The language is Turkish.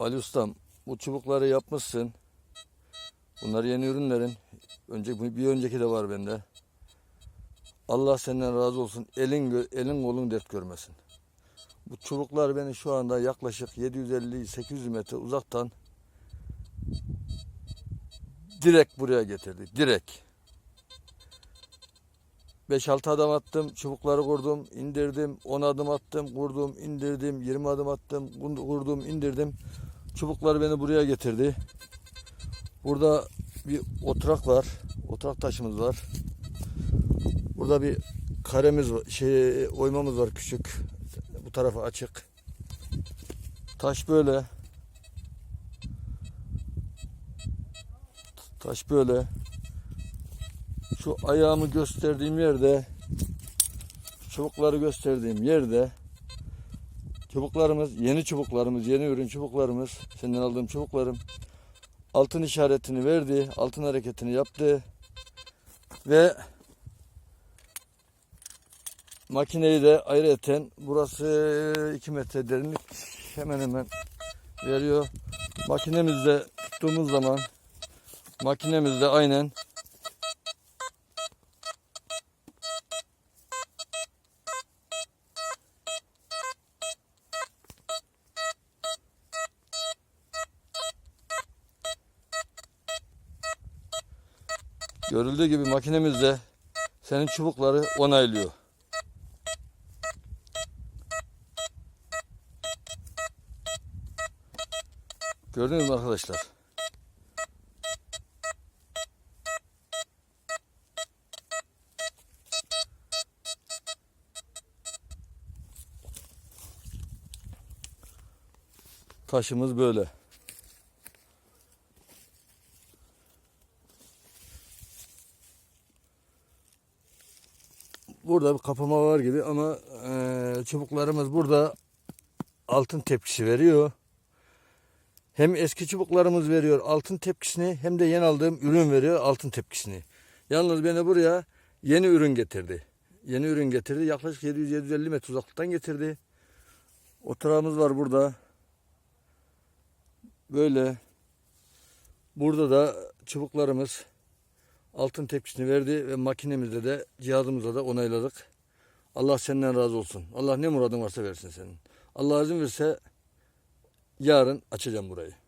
Ali Ustam bu çubukları yapmışsın. Bunlar yeni ürünlerin. Önce, bir önceki de var bende. Allah senden razı olsun. Elin, elin kolun dert görmesin. Bu çubuklar beni şu anda yaklaşık 750-800 metre uzaktan direkt buraya getirdi. Direkt. 5-6 adım attım, çubukları kurdum, indirdim, 10 adım attım, kurdum, indirdim, 20 adım attım, kurdum, indirdim. Çubuklar beni buraya getirdi. Burada bir oturak var. Oturak taşımız var. Burada bir karemiz var. Şey oymamız var küçük. Bu tarafı açık. Taş böyle. Taş böyle. Şu ayağımı gösterdiğim yerde çubukları gösterdiğim yerde çubuklarımız yeni çubuklarımız yeni ürün çubuklarımız senden aldığım çubuklarım. Altın işaretini verdi altın hareketini yaptı. Ve makineyi de ayrıyeten burası 2 metre derinlik hemen hemen veriyor. Makinemizde tuttuğumuz zaman makinemizde aynen Görüldüğü gibi makinemizde senin çubukları onaylıyor. Gördünüz mü arkadaşlar? Taşımız böyle. Burada bir kapama var gibi ama eee, çubuklarımız burada altın tepkisi veriyor. Hem eski çubuklarımız veriyor altın tepkisini hem de yeni aldığım ürün veriyor altın tepkisini. Yalnız beni buraya yeni ürün getirdi. Yeni ürün getirdi. Yaklaşık 700-750 metre uzaklıktan getirdi. Oturağımız var burada. Böyle. Burada da çubuklarımız altın tepkisini verdi ve makinemizde de cihazımızda da onayladık. Allah senden razı olsun. Allah ne muradın varsa versin senin. Allah izin verirse yarın açacağım burayı.